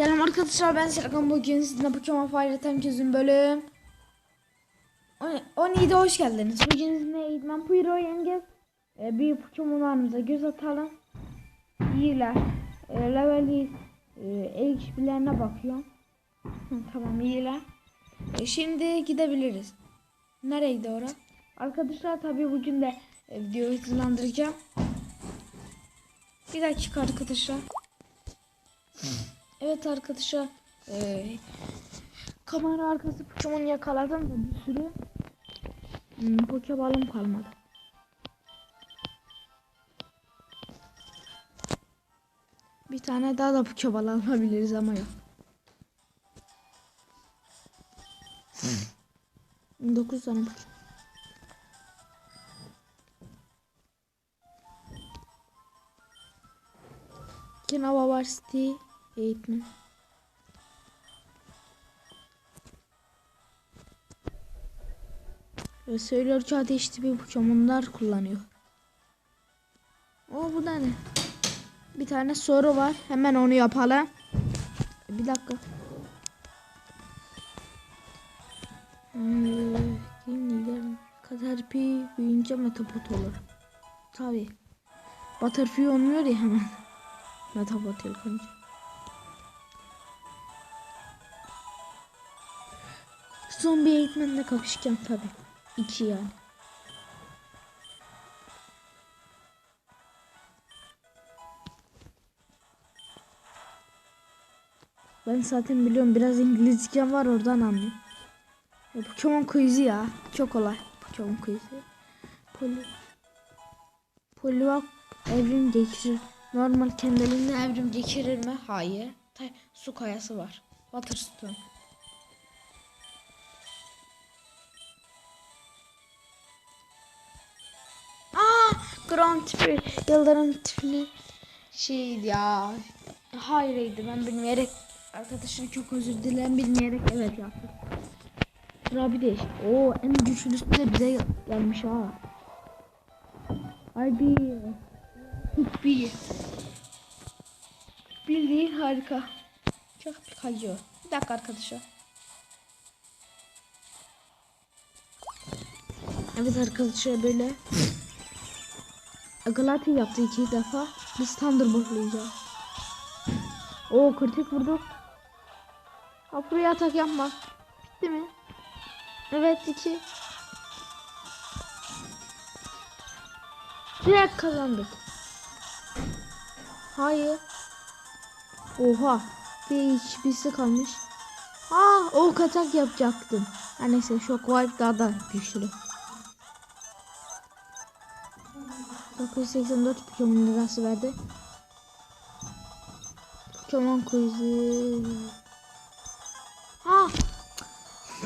Selam arkadaşlar ben Serkan bugün sizinle Pokemon Fire Time çözüm bölüm 17'de hoş geldiniz. Bugün sizinle Eğitmen Puyro yeneceğiz. Ee, bir Pokemon'larımıza göz atalım. İyiler. Ee, level e, XP'lerine bakıyorum. Tamam iyiler. Ee, şimdi gidebiliriz. Nereye gidiyor? Arkadaşlar tabii bugün de e, videoyu hızlandıracağım. Bir dakika arkadaşlar. Evet arkadaşlar. eee kamera arkası Pokemon yakaladım da bir sürü hmm, Pokebalım kalmadı. Bir tane daha da Pokeball alabiliriz ama yok. 9 tane Pokemon. Kinava var City eğitmen. Ve söylüyor ki ateş tipi Pokemon'lar kullanıyor. O bu da ne? Bir tane soru var. Hemen onu yapalım. Bir dakika. Kim lider? Caterpie büyüyünce Metapod olur. Tabi. Butterfree olmuyor ya hemen. Metapod ilk Zombi eğitmenle kapışacağım tabi. İki yani. Ben zaten biliyorum biraz İngilizcem var oradan anlıyorum. Ya, Pokemon quiz'i ya. Çok kolay. Pokemon quiz'i. Poli Poliwag evrim geçirir. Normal kendiliğinden evrim geçirir mi? Hayır. Su kayası var. Waterstone. Grand tipi, yıldırım tipi şey ya. Hayrıydı ben bilmeyerek arkadaşım çok özür dilerim bilmeyerek evet yaptım. Rabideş. Oo en güçlüsü de bize gelmiş ha. Haydi. Bir. Bir değil harika. Çok Pikachu. Bir dakika arkadaşlar. Evet arkadaşlar böyle. Galati yaptı iki defa. Biz Thunderbolt'layacağız. Oo kritik vurduk. Ha buraya atak yapma. Bitti mi? Evet iki. Direkt kazandık. Hayır. Oha. Bir hiçbirisi kalmış. Aa o kaçak yapacaktım. Ha neyse şok vibe daha da güçlü. 984 Pokemon lirası verdi. Pokemon quiz'i. Ha.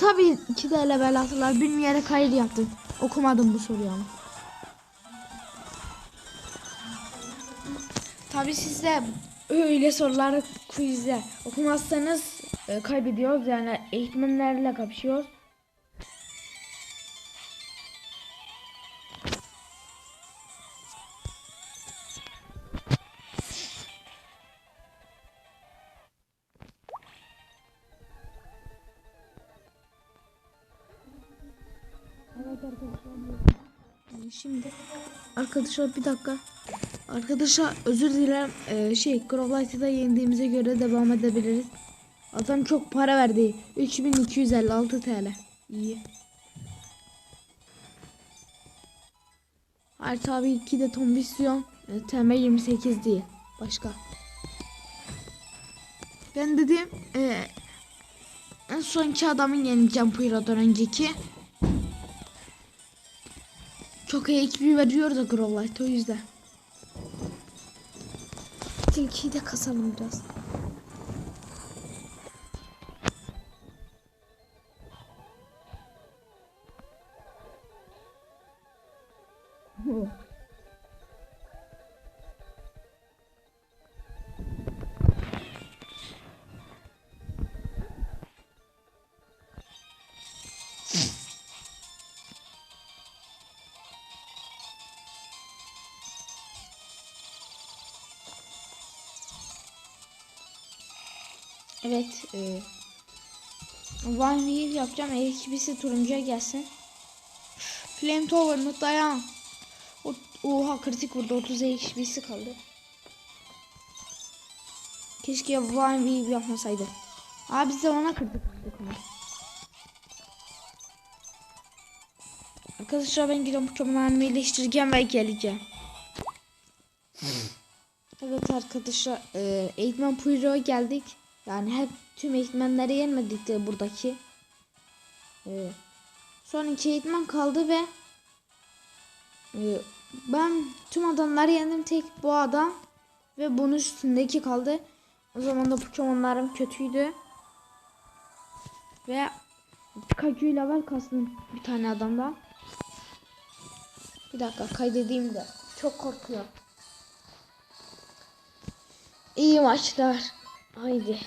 Tabii iki de level attılar. Bilmeyerek hayır yaptım. Okumadım bu soruyu ama. Tabii siz öyle soruları quiz'de okumazsanız e, kaybediyoruz. Yani eğitmenlerle kapışıyoruz. Şimdi arkadaşlar bir dakika. Arkadaşlar özür dilerim. Ee, şey Crowlight'ı yendiğimize göre devam edebiliriz. Adam çok para verdi. 3256 TL. İyi. Hayır tabii ki de Tombisyon e, TM 28 değil. Başka. Ben dedim e, en sonki adamın yeneceğim Puyro'dan önceki. Çok iyi ekibi veriyor da Growlight o yüzden. Tilkiyi de kasalım biraz. Evet. E, One Wheel yapacağım. Ekibisi turuncuya gelsin. Flame Tower mı? Dayan. Oha kritik vurdu. 30 ekibisi kaldı. Keşke One Wheel yapmasaydı. Abi biz de ona ama. Arkadaşlar ben gidiyorum Pokemon'larımı iyileştireceğim ve geleceğim. Evet arkadaşlar e, eğitmen Puyru'ya geldik. Yani hep tüm eğitmenleri yenmedik de buradaki. E, son iki eğitmen kaldı ve e, ben tüm adamları yendim tek bu adam ve bunun üstündeki kaldı. O zaman da Pokemon'larım kötüydü. Ve Pikachu ile var kastım bir tane adamda. Bir dakika kaydedeyim de. Çok korkuyorum. İyi maçlar. Haydi.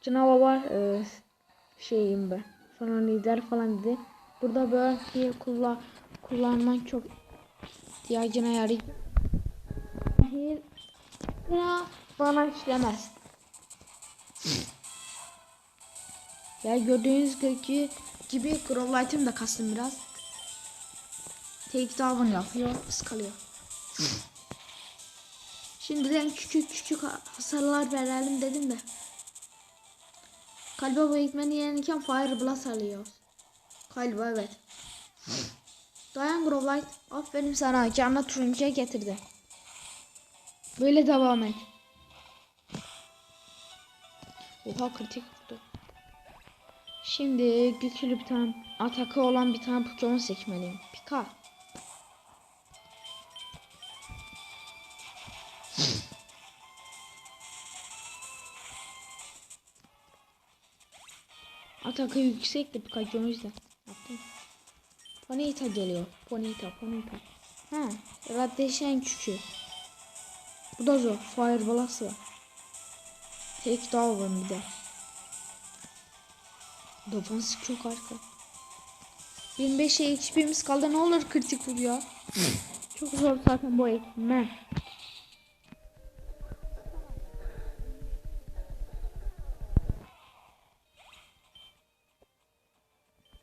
Canavar var. E, şeyim ben. Sonra lider falan dedi. Burada böyle bir kullan kullanman çok ihtiyacına yarayacak. Hayır. Bana işlemez. Ya gördüğünüz gibi gibi Growlite'ım da kastım biraz. Take down yapıyor, ıskalıyor. Şimdiden küçük küçük hasarlar verelim dedim de. Kalba bu eğitmeni yenirken Fire Blast alıyor. Kalba evet. Dayan Growlite. Aferin sana. Canına turuncuya getirdi. Böyle devam et. Oha kritik vurdu. Şimdi güçlü bir tane atakı olan bir tane Pokemon seçmeliyim. Pika. Atakı yüksek de Pikachu o yüzden yaptım. Ponyta geliyor. Ponyta, Ponyta. Ha, Raddeşen küçüğü. Bu da zor. Fire Blast var. Take down bir de. Defansı çok harika. 25 HP'miz kaldı. Ne olur kritik vur çok zor zaten bu eğitmen.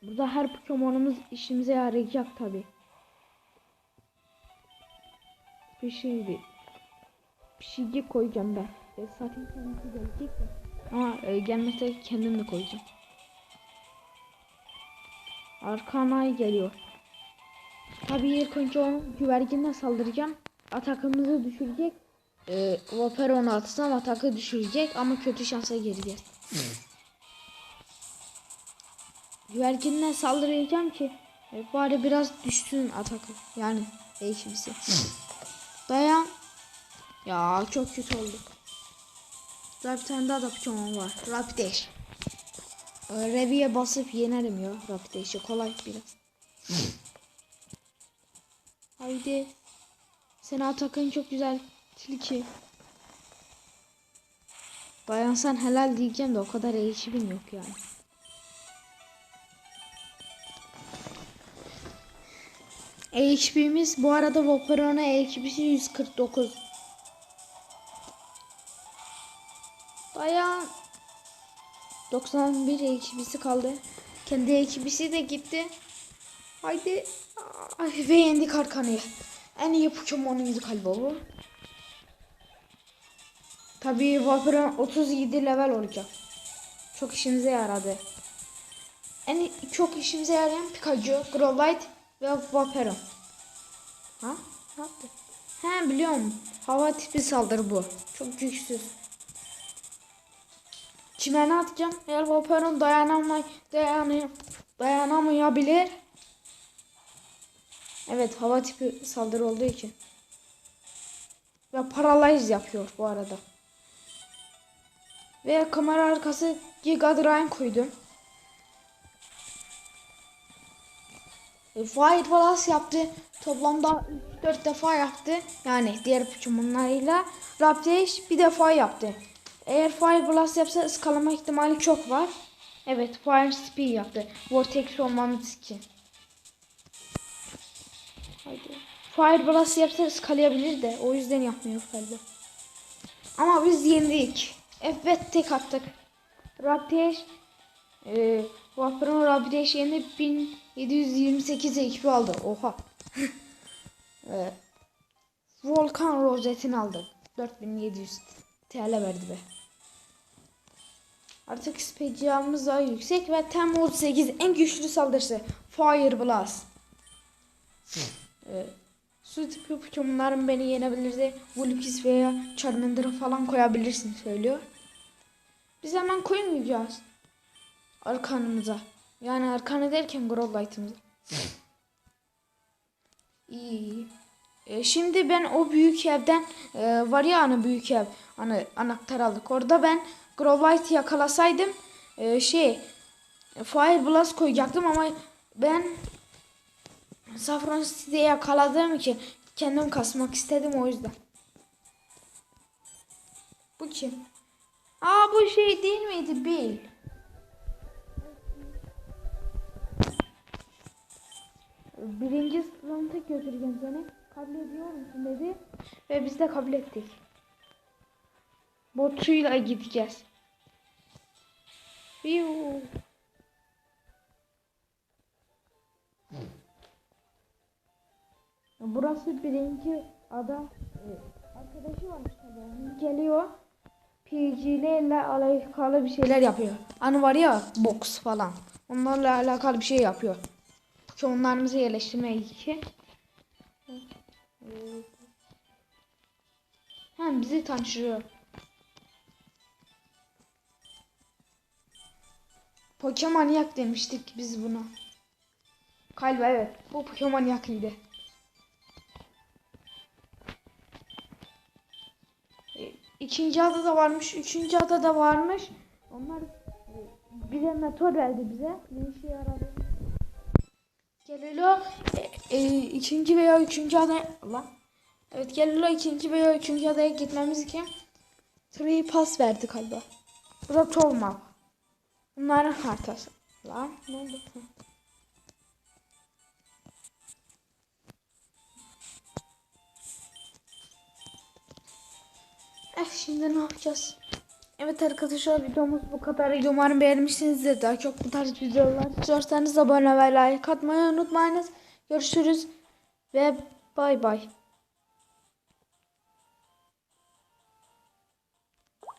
Burada her Pokemon'umuz işimize yarayacak tabi. Bir şeydi. Bir şey koyacağım ben. E, zaten kendisi gelecek de. Ama e, gelmese kendim de koyacağım. Arkanay geliyor. Tabii ilk önce onun güvercinle saldıracağım. Atakımızı düşürecek. Ee, Vaperon'u atsam atakı düşürecek ama kötü şansa gireceğiz. Güvercinle saldıracağım ki e, bari biraz düşsün atakı. Yani değişimsi. Dayan. Ya çok kötü olduk. Daha bir tane daha da Pokemon var. Rapidash. Reviye basıp yenerim ya Rapidash'i kolay biraz. Haydi. Sen atakın çok güzel. Tilki. Dayansan helal diyeceğim de o kadar eğişimin yok yani. HP'miz bu arada Vaporona HP'si 149. Dayan. 91 HP'si kaldı. Kendi HP'si de gitti. Haydi. Ay, ve yendik Arkan'ı. En iyi Pokemon'umuz galiba bu. Tabii Vaporeon 37 level olacak. Çok işimize yaradı. En çok işimize yarayan Pikachu, Growlite ve Vaporeon. Ha? Ne yaptı? He biliyorum. Hava tipi saldırı bu. Çok güçsüz. Çimene atacağım. Eğer Vaporeon dayanamay dayanıyor, dayanamayabilir. Evet hava tipi saldırı olduğu için. Ve paralyze yapıyor bu arada. Ve kamera arkası Giga Drain koydum. E, Fire Blast yaptı. Toplamda 4 defa yaptı. Yani diğer Pokemon'larıyla. Rapidash bir defa yaptı. Eğer Fire Blast yapsa ıskalama ihtimali çok var. Evet Fire Speed yaptı. Vortex olmamız için. Haydi. Fire Blast yapsa ıskalayabilir de o yüzden yapmıyor galiba. Ama biz yendik. Evet tek attık. Rapteş e, Vapur'un Rapteş yenip 1728 ekibi aldı. Oha. e, Volkan rozetini aldı. 4700 TL verdi be. Artık speciyamız daha yüksek ve Tem 38 en güçlü saldırısı Fire Blast. Ee, su tipi Pokemon'ların beni yenebilirdi. Vulpix veya Charmander'ı falan koyabilirsin söylüyor. Biz hemen koymayacağız. Arkanımıza. Yani arkanı derken Growlite'ımıza. İyi. E, şimdi ben o büyük evden e, var ya hani büyük ev hani anahtar aldık. Orada ben Growlite yakalasaydım e, şey Fire Blast koyacaktım ama ben Saffron City'de yakaladığım için kendim kasmak istedim o yüzden. Bu kim? Aa bu şey değil miydi Bill? Birinci sınıfta götüreceğim seni. Kabul ediyor musun dedi. Ve biz de kabul ettik. Botçuyla gideceğiz. Yuu. Burası birinci ada. Ee, Arkadaşı varmış tabii. onun. Geliyor. PG'lerle alakalı bir şeyler yapıyor. Hani var ya box falan. Onlarla alakalı bir şey yapıyor. Pokemon'larımızı yerleştirmek için. Hem bizi tanıştırıyor. Pokemonyak demiştik biz buna. Galiba evet. Bu Pokemonyaklıydı. E, İkinci ada da varmış. Üçüncü ada da varmış. Onlar e, bize meteor verdi bize. Bir işe yaradı. Gelilo e, e, ikinci veya üçüncü adaya lan. Evet Gelilo ikinci veya üçüncü adaya gitmemiz için Tree Pass verdi galiba. Troll Map. Bunların haritası. Lan ne oldu? Eh şimdi ne yapacağız? Evet arkadaşlar videomuz bu kadar. Umarım beğenmişsinizdir. Daha çok bu tarz videolar istiyorsanız abone ve like atmayı unutmayınız. Görüşürüz ve bay bay.